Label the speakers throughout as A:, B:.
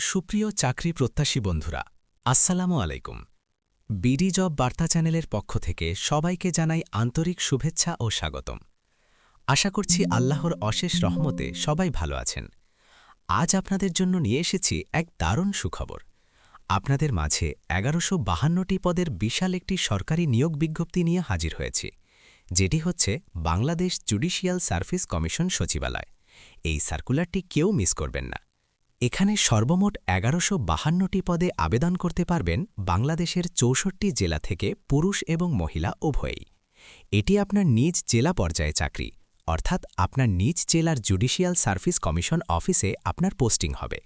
A: সুপ্রিয় চাকরি প্রত্যাশী বন্ধুরা, আসসালামু আলাইকুম। বিডি জব বার্তা চ্যানেলের পক্ষ থেকে সবাইকে জানাই আন্তরিক শুভেচ্ছা ও স্বাগতম। আশা করছি আল্লাহর অশেষ রহমতে সবাই ভালো আছেন। আজ আপনাদের জন্য নিয়ে এসেছি এক দারুণ সুখবর। আপনাদের মাঝে এগারোশো বাহান্নটি পদের বিশাল একটি সরকারি নিয়োগ বিজ্ঞপ্তি নিয়ে হাজির হয়েছি, যেটি হচ্ছে বাংলাদেশ জুডিশিয়াল সার্ভিস কমিশন সচিবালয়। এই সার্কুলারটি কেউ মিস করবেন না। এখানে সর্বমোট এগারোশো বাহান্নটি পদে আবেদন করতে পারবেন বাংলাদেশের চৌষট্টি জেলা থেকে পুরুষ এবং মহিলা উভয়ই। এটি আপনার নিজ জেলা পর্যায়ে চাকরি, অর্থাৎ আপনার নিজ জেলার জুডিশিয়াল সার্ভিস কমিশন অফিসে আপনার পোস্টিং হবে।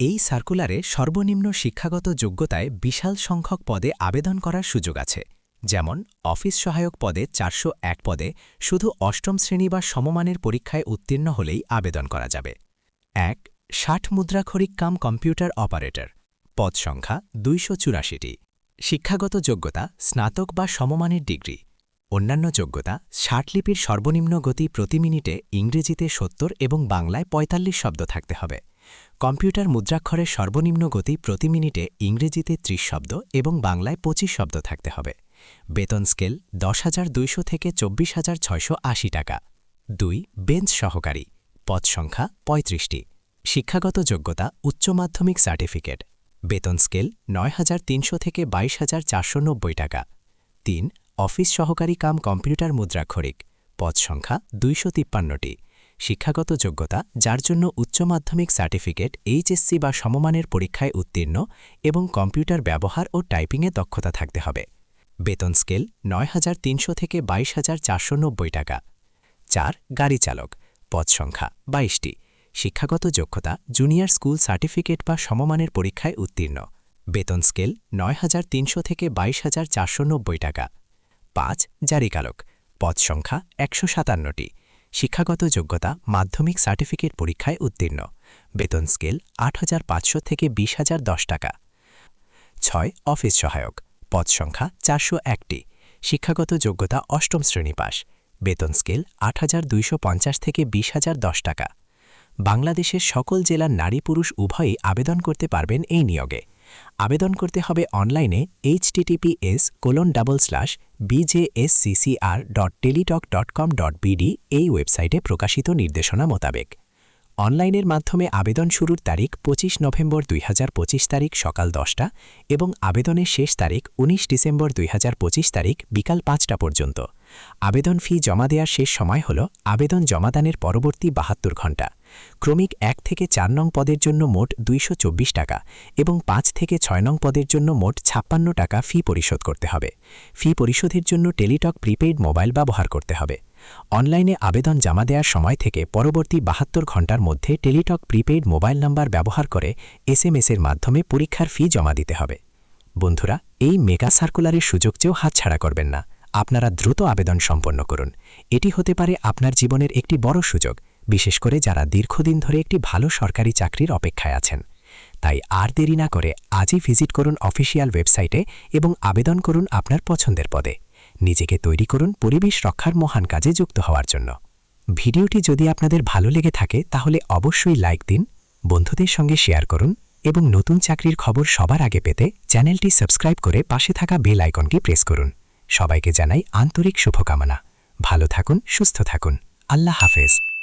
A: এই সার্কুলারে সর্বনিম্ন শিক্ষাগত যোগ্যতায় বিশাল সংখ্যক পদে আবেদন করার সুযোগ আছে, যেমন অফিস সহায়ক পদে চারশো এক পদে শুধু অষ্টম শ্রেণি বা সমমানের পরীক্ষায় উত্তীর্ণ হলেই আবেদন করা যাবে। এক ষাট মুদ্রাক্ষরিক কাম কম্পিউটার অপারেটর। পদ সংখ্যা দুইশো চুরাশিটি। শিক্ষাগত যোগ্যতা, স্নাতক বা সমমানের ডিগ্রি। অন্যান্য যোগ্যতা, ষাট লিপির সর্বনিম্ন গতি প্রতি মিনিটে ইংরেজিতে সত্তর এবং বাংলায় ৪৫ শব্দ থাকতে হবে। কম্পিউটার মুদ্রাক্ষরের সর্বনিম্ন গতি প্রতি মিনিটে ইংরেজিতে ৩০ শব্দ এবং বাংলায় ২৫ শব্দ থাকতে হবে। বেতন স্কেল দশ হাজার দুইশো থেকে চব্বিশ হাজার ছয়শো আশি টাকা। দুই, বেঞ্চ সহকারী। পদ সংখ্যা পঁয়ত্রিশটি। শিক্ষাগত যোগ্যতা উচ্চ মাধ্যমিক সার্টিফিকেট। বেতন স্কেল নয় হাজার তিনশো থেকে বাইশ টাকা। তিন, অফিস সহকারী কাম কম্পিউটার মুদ্রাক্ষরিক। পদ সংখ্যা দুইশো তিপ্পান্নটি। শিক্ষাগত যোগ্যতা, যার জন্য উচ্চ মাধ্যমিক সার্টিফিকেট, এইচএসসি বা সমমানের পরীক্ষায় উত্তীর্ণ এবং কম্পিউটার ব্যবহার ও টাইপিংয়ে দক্ষতা থাকতে হবে। বেতন স্কেল নয় হাজার তিনশো থেকে বাইশ টাকা। চার, গাড়ি চালক। পদ সংখ্যা বাইশটি। শিক্ষাগত যোগ্যতা জুনিয়র স্কুল সার্টিফিকেট বা সমমানের পরীক্ষায় উত্তীর্ণ। বেতন স্কেল নয় হাজার তিনশো থেকে বাইশ হাজার চারশো নব্বই টাকা। পাঁচ, জারিকালক। পদ সংখ্যা একশো সাতান্নটি। শিক্ষাগত যোগ্যতা, মাধ্যমিক সার্টিফিকেট পরীক্ষায় উত্তীর্ণ। বেতন স্কেল আট হাজার পাঁচশো থেকে বিশ হাজার দশ টাকা। ছয় অফিস সহায়ক। পদ সংখ্যা চারশো একটি। শিক্ষাগত যোগ্যতা অষ্টম শ্রেণি পাস বেতন স্কেল আট হাজার দুইশো পঞ্চাশ থেকে বিশ হাজার দশ টাকা। বাংলাদেশের সকল জেলার নারী পুরুষ উভয়ই আবেদন করতে পারবেন এই নিয়োগে। আবেদন করতে হবে অনলাইনে H HTTPS colon double slash BJSCCR dot Teletalk dot com dot BD এই ওয়েবসাইটে প্রকাশিত নির্দেশনা মোতাবেক। অনলাইনের মাধ্যমে আবেদন শুরুর তারিখ ২৫ নভেম্বর দুই হাজার পঁচিশ তারিখ সকাল দশটা এবং আবেদনের শেষ তারিখ ১৯ ডিসেম্বর দুই হাজার পঁচিশ তারিখ বিকাল পাঁচটা পর্যন্ত। আবেদন ফি জমা দেওয়ার শেষ সময় হল আবেদন জমাদানের পরবর্তী বাহাত্তর ঘণ্টা। ক্রমিক এক থেকে চার নং পদের জন্য মোট দুইশ চব্বিশ টাকা এবং পাঁচ থেকে ছয় নং পদের জন্য মোট ছাপ্পান্ন টাকা ফি পরিশোধ করতে হবে। ফি পরিশোধের জন্য টেলিটক প্রিপেইড মোবাইল ব্যবহার করতে হবে। অনলাইনে আবেদন জমা দেওয়ার সময় থেকে পরবর্তী বাহাত্তর ঘণ্টার মধ্যে টেলিটক প্রিপেইড মোবাইল নাম্বার ব্যবহার করে এসএমএসের মাধ্যমে পরীক্ষার ফি জমা দিতে হবে। বন্ধুরা, এই মেগা সার্কুলারের সুযোগ চেয়েও হাতছাড়া করবেন না। আপনারা দ্রুত আবেদন সম্পন্ন করুন। এটি হতে পারে আপনার জীবনের একটি বড় সুযোগ। বিশেষ করে যারা দীর্ঘদিন ধরে একটি ভালো সরকারি চাকরির অপেক্ষায় আছেন। তাই আর দেরি না করে আজই ভিজিট করুন অফিসিয়াল ওয়েবসাইটে এবং আবেদন করুন আপনার পছন্দের পদে। নিজেকে তৈরি করুন পরিবেশ রক্ষার মহান কাজে যুক্ত হওয়ার জন্য। ভিডিওটি যদি আপনাদের ভালো লেগে থাকে তাহলে অবশ্যই লাইক দিন, বন্ধুদের সঙ্গে শেয়ার করুন এবং নতুন চাকরির খবর সবার আগে পেতে চ্যানেলটি সাবস্ক্রাইব করে পাশে থাকা বেল আইকনটি প্রেস করুন। সবাইকে জানাই আন্তরিক শুভকামনা। ভালো থাকুন, সুস্থ থাকুন। আল্লাহ হাফেজ।